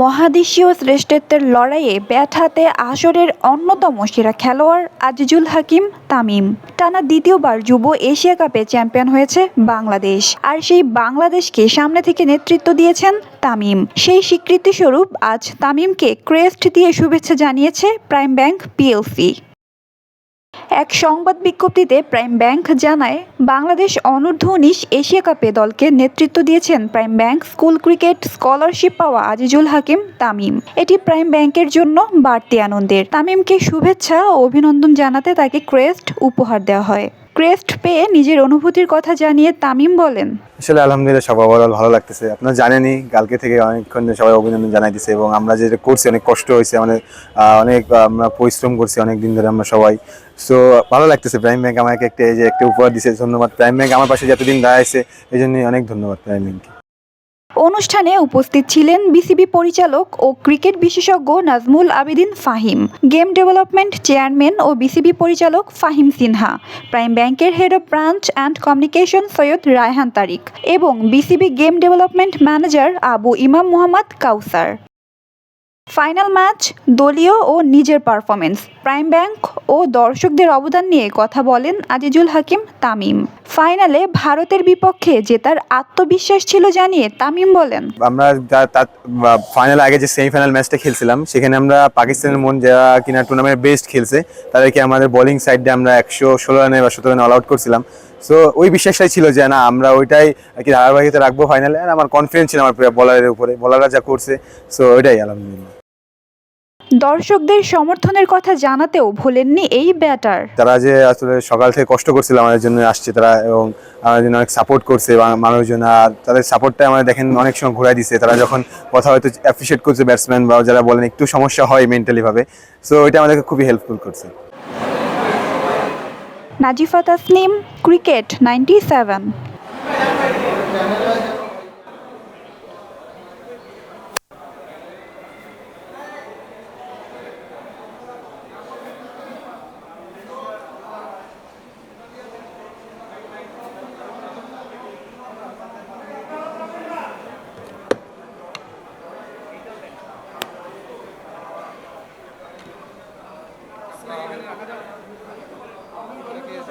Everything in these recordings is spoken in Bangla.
মহাদেশীয় শ্রেষ্ঠত্বের লড়াইয়ে ব্যাট হাতে আসরের অন্যতম সেরা খেলোয়াড় আজিজুল হাকিম তামিম। টানা দ্বিতীয়বার যুব এশিয়া কাপে চ্যাম্পিয়ন হয়েছে বাংলাদেশ। আর সেই বাংলাদেশকে সামনে থেকে নেতৃত্ব দিয়েছেন তামিম। সেই স্বীকৃতিস্বরূপ আজ তামিমকে ক্রেস্ট দিয়ে শুভেচ্ছা জানিয়েছে প্রাইম ব্যাংক পিএলসি। এক সংবাদ বিজ্ঞপ্তিতে প্রাইম ব্যাংক জানায়, বাংলাদেশ অনূর্ধ্ব উনিশ এশিয়া কাপে দলকে নেতৃত্ব দিয়েছেন prime bank school cricket scholarship পাওয়া আজিজুল হাকিম, তামিম। এটি প্রাইম ব্যাংকের জন্য বাড়তি আনন্দের। তামিমকে শুভেচ্ছা ও অভিনন্দন জানাতে তাকে ক্রেস্ট উপহার দেওয়া হয়। ক্রেস্ট পেয়ে নিজের অনুভূতির কথা জানিয়ে তামিম বলেন, আসলে আলহামদুলিল্লাহ সব ওভারঅল ভালো লাগতেছে। আপনারা জানেনই, কালকে থেকে অনেকক্ষণ সবাই অভিনন্দন জানাই দিছে এবং আমরা যেটা করছি, অনেক কষ্ট হয়েছে অনেক অনেক আমরা পরিশ্রম করছি অনেক দিন ধরে আমরা সবাই। সো ভালো লাগতেছে। প্রাইম ব্যাংক আমাকে একটা, এই যে একটা উপহার দিছে, ধন্যবাদ। প্রাইম ব্যাংক আমার পাশে যতদিন দাঁড়াইছে এই জন্যই অনেক ধন্যবাদ প্রাইম ব্যাংককে অনুষ্ঠানে উপস্থিত ছিলেন বিসিবি পরিচালক ও ক্রিকেট বিশেষজ্ঞ Nazmul Abedin Fahim, game development chairman ও বিসিবি পরিচালক ফাহিম সিনহা, প্রাইম ব্যাংকের head of branch and communication Syed Raihan Tariq এবং BCB game development manager Abu Imam Mohammad Kawsar. Final match দলীয় ও নিজের পারফরমেন্স প্রাইম ব্যাংক ও দর্শকদের অবদান নিয়ে কথা বলেন আজিজুল হাকিম তামিম। ফাইনালে ভারতের বিপক্ষে জেতার আত্মবিশ্বাস ছিল জানিয়ে তামিম বলেন, আমরা ফাইনাল আগে যে সেমিফাইনাল ম্যাচটা খেলছিলাম, সেখানে আমরা পাকিস্তানের মন যারা কিনা টুর্নামেন্ট বেস্ট খেলছে, তাদেরকে আমাদের বোলিং সাইডে আমরা একশো ষোলো রানে বা সতেরো রানে অল আউট করছিলাম। সো ওই বিশ্বাসটাই ছিল যে, না, আমরা ওইটাই আর কি ধারাবাহিকতা রাখব ফাইনালে আর আমার কনফিডেন্স ছিল আমার বলারের উপরে। বলাররা যা করছে সো ওইটাই আলহামদুলিল্লাহ। দর্শকদের সমর্থনের কথা জানাতেও ভোলেননি এই ব্যাটার। তারা যে আসলে সকাল থেকে কষ্ট করছিল আমাদের জন্য আসছে তারা এবং আমাদের জন্য অনেক সাপোর্ট করছে মানুষজন আর তাদের সাপোর্টটা আমাদের দেখেন অনেক সময় ঘুরাই দিছে। তারা যখন কথা হয়তো অ্যাপ্রিসিয়েট করছে ব্যাটসম্যান বা যারা বলেন একটু সমস্যা হয় মেন্টালি ভাবে। সো এটা আমাদেরকে খুবই হেল্পফুল করছে। Nazifa Tasnim cricket ninety seven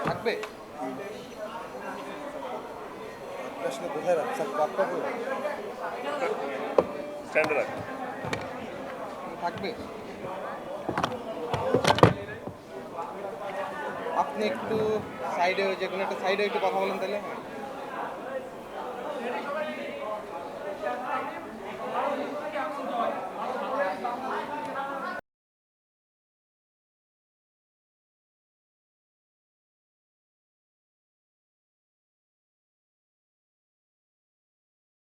থাকবে? আসলে কোথায় রাখছেন কাপটা করে থাকবে? আপনি একটু সাইডে যে কোনো একটা সাইডে একটু কথা বলেন তাহলে।